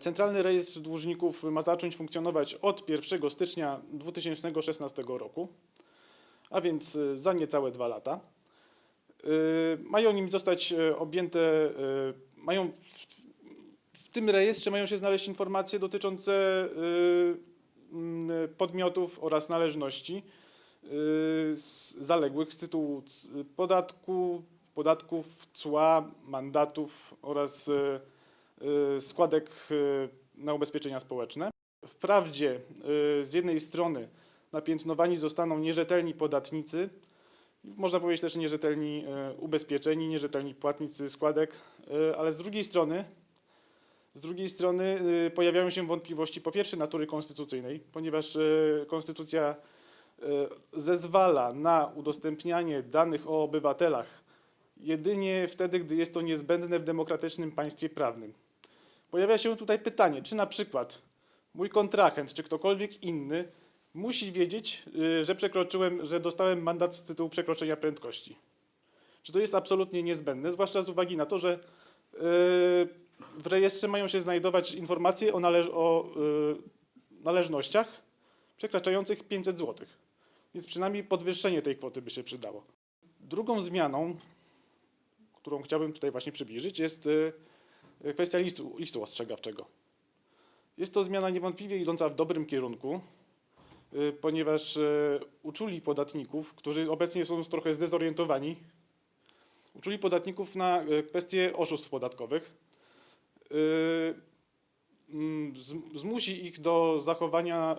Centralny Rejestr Dłużników ma zacząć funkcjonować od 1 stycznia 2016 roku, a więc y, za niecałe dwa lata. Y, Mają nim zostać y, objęte, mają w- tym rejestrze mają się znaleźć informacje dotyczące podmiotów oraz należności zaległych z tytułu podatku, podatków, cła, mandatów oraz składek y, na ubezpieczenia społeczne. Wprawdzie y, z jednej strony napiętnowani zostaną nierzetelni podatnicy, można powiedzieć też nierzetelni y, ubezpieczeni, nierzetelni płatnicy składek, y, ale z drugiej strony z drugiej strony y, pojawiają się wątpliwości po pierwsze natury konstytucyjnej, ponieważ y, konstytucja y, zezwala na udostępnianie danych o obywatelach jedynie wtedy, gdy jest to niezbędne w demokratycznym państwie prawnym. Pojawia się tutaj pytanie, czy na przykład mój kontrahent, czy ktokolwiek inny musi wiedzieć, y, że przekroczyłem, że dostałem mandat z tytułu przekroczenia prędkości. Czy to jest absolutnie niezbędne, zwłaszcza z uwagi na to, że y, w rejestrze mają się znajdować informacje o, nale- o y, należnościach przekraczających 500 zł. Więc przynajmniej podwyższenie tej kwoty by się przydało. Drugą zmianą, którą chciałbym tutaj właśnie przybliżyć, jest kwestia listu, listu ostrzegawczego. Jest to zmiana niewątpliwie idąca w dobrym kierunku, y, ponieważ y, uczuli podatników, którzy obecnie są trochę zdezorientowani, uczuli podatników na y, kwestie oszustw podatkowych. Mm, zm- Zmusi ich do zachowania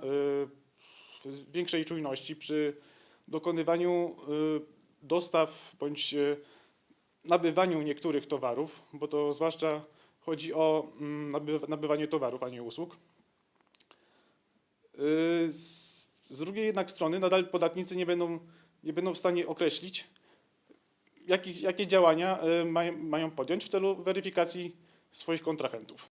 większej czujności przy dokonywaniu dostaw bądź nabywaniu niektórych towarów, bo to zwłaszcza chodzi o mm, nabywa- nabywanie towarów, a nie usług. Y, Z drugiej jednak strony nadal podatnicy nie będą, nie będą w stanie określić, jakich, jakie działania y, mają podjąć w celu weryfikacji swoich kontrahentów.